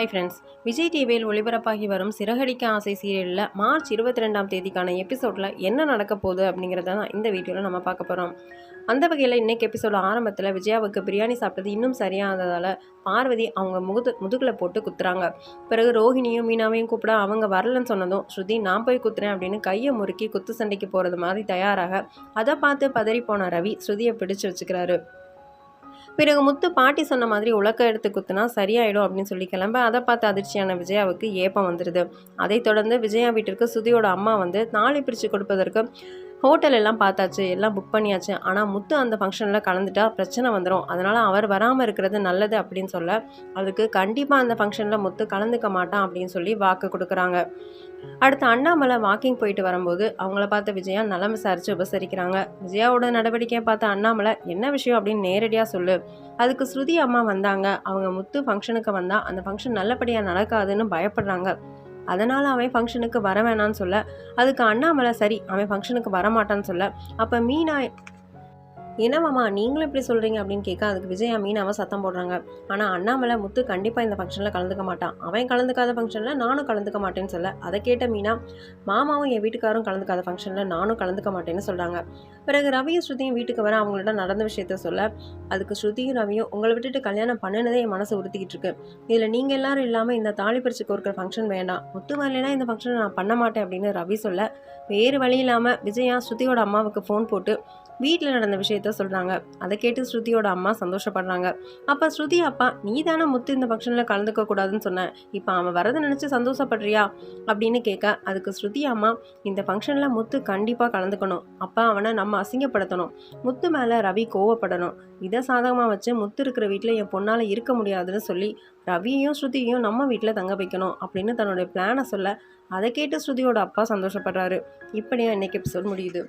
Hi friends Vijay டிவியில் ஒளிபரப்பாகி வரும் சிறகடிக்க ஆசை சீரியலில் மார்ச் இருபத்தி ரெண்டாம் தேதிக்கான எபிசோடில் என்ன நடக்க போகுது அப்படிங்கிறத தான் இந்த வீடியோவில் நம்ம பார்க்க போகிறோம் அந்த வகையில் இன்றைக்கி எபிசோட ஆரம்பத்தில் விஜயாவுக்கு பிரியாணி சாப்பிட்டது இன்னும் சரியானதால் பார்வதி அவங்க முகுது முதுகில் போட்டு குத்துறாங்க. பிறகு ரோஹிணியும் மீனாவையும் கூப்பிட அவங்க வரலன்னு சொன்னதும் ஸ்ருதி நான் போய் குத்துறேன் அப்படின்னு கையை முறுக்கி குத்து சண்டைக்கு போகிறது மாதிரி தயாராக அதை பார்த்து பதறி போன ரவி ஸ்ருதியை பிடிச்சு வச்சுக்கிறாரு. பிறகு முத்து பாட்டி சொன்ன மாதிரி உலக்க எடுத்து குத்துனா சரியாயிடும் அப்படின்னு சொல்லி கிளம்ப. அதை பார்த்து அதிர்ச்சியான விஜயாவுக்கு ஏப்பம் வந்துடுது அதைத் தொடர்ந்து விஜயா வீட்டிற்கு சுதியோட அம்மா வந்து தாலி பிரித்து கொடுப்பதற்கு ஹோட்டல் எல்லாம் பார்த்தாச்சு எல்லாம் புக் பண்ணியாச்சு. ஆனால் முத்து அந்த ஃபங்க்ஷனில் கலந்துட்டா பிரச்சனை வந்துடும் அதனால் அவர் வராமல் இருக்கிறது நல்லது அப்படின்னு சொல்ல அதுக்கு கண்டிப்பாக அந்த ஃபங்க்ஷனில் முத்து கலந்துக்க மாட்டான் அப்படின்னு சொல்லி வாக்கு கொடுக்குறாங்க. அடுத்து அண்ணாமலை வாக்கிங் போயிட்டு வரும்போது அவங்கள பார்த்து விஜயா நலம் விசாரித்து உபசரிக்கிறாங்க. விஜயாவோட நடவடிக்கையை பார்த்த அண்ணாமலை என்ன விஷயம்? அப்படின்னு நேரடியாக சொல்லு. அதுக்கு ஸ்ருதி அம்மா வந்தாங்க. அவங்க முத்து ஃபங்க்ஷனுக்கு வந்தால் அந்த ஃபங்க்ஷன் நல்லபடியாக நடக்காதுன்னு பயப்படுறாங்க. அதனால் அவன் ஃபங்க்ஷனுக்கு வர வேணான்னு சொல்ல. அதுக்கு அண்ணாமலை சரி அவன் ஃபங்க்ஷனுக்கு வரமாட்டான்னு சொல்ல. அப்போ மீனா என்னவாம்மா நீங்களும் இப்படி சொல்கிறீங்க அப்படின்னு கேட்க அதுக்கு விஜயா மீனாவை சத்தம் போடுறாங்க. ஆனால் அண்ணாமலை முத்து கண்டிப்பாக இந்த ஃபங்க்ஷனில் கலந்துக்க மாட்டான். அவன் கலந்துக்காத ஃபங்க்ஷனில் நானும் கலந்துக்க மாட்டேன்னு சொல்ல. அதை கேட்ட மீனா மாமாவும் என் வீட்டுக்காரும் கலந்துக்காத ஃபங்க்ஷனில் நானும் கலந்துக்க மாட்டேன்னு சொல்கிறாங்க பிறகு ரவியும் ஸ்ருதியும் வீட்டுக்கு வர அவங்கள்ட்ட நடந்த விஷயத்த சொல்ல அதுக்கு ஸ்ருதியும் ரவியும் உங்களை விட்டுட்டு கல்யாணம் பண்ணினதே என் மனசு உறுத்திக்கிட்டு இருக்கு. இதில் நீங்கள் எல்லாரும் இல்லாமல் இந்த தாலி பறிச்சு கோர்க்கிற ஃபங்க்ஷன் வேண்டாம். முத்து வரலைன்னா இந்த ஃபங்க்ஷன் நான் பண்ண மாட்டேன் அப்படின்னு ரவி சொல்ல வேறு வழி இல்லாமல் விஜயா ஸ்ருதியோட அம்மாவுக்கு ஃபோன் போட்டு வீட்டில் நடந்த விஷயத்த சொல்கிறாங்க அதை கேட்டு ஸ்ருதியோட அம்மா சந்தோஷப்படுறாங்க. அப்போ ஸ்ருதி அப்பா நீ தானே முத்து இந்த ஃபங்க்ஷனில் கலந்துக்க கூடாதுன்னு சொன்னேன் இப்போ அவன் வரதை நினச்சி சந்தோஷப்படுறியா? அப்படின்னு கேட்க அதுக்கு ஸ்ருதி அம்மா இந்த ஃபங்க்ஷனில் முத்து கண்டிப்பாக கலந்துக்கணும். அப்போ அவனை நம்ம அசிங்கப்படுத்தணும். முத்து மேலே ரவி கோவப்படணும். இதை சாதகமாக வச்சு முத்து இருக்கிற வீட்டில் என் பொண்ணால் இருக்க முடியாதுன்னு சொல்லி ரவியையும் ஸ்ருதியையும் நம்ம வீட்டில் தங்க வைக்கணும் அப்படின்னு தன்னுடைய பிளானை சொல்ல அதை கேட்டு ஸ்ருதியோட அப்பா சந்தோஷப்படுறாரு. இப்படியா இன்னைக்கு எபிசோட் முடியுது.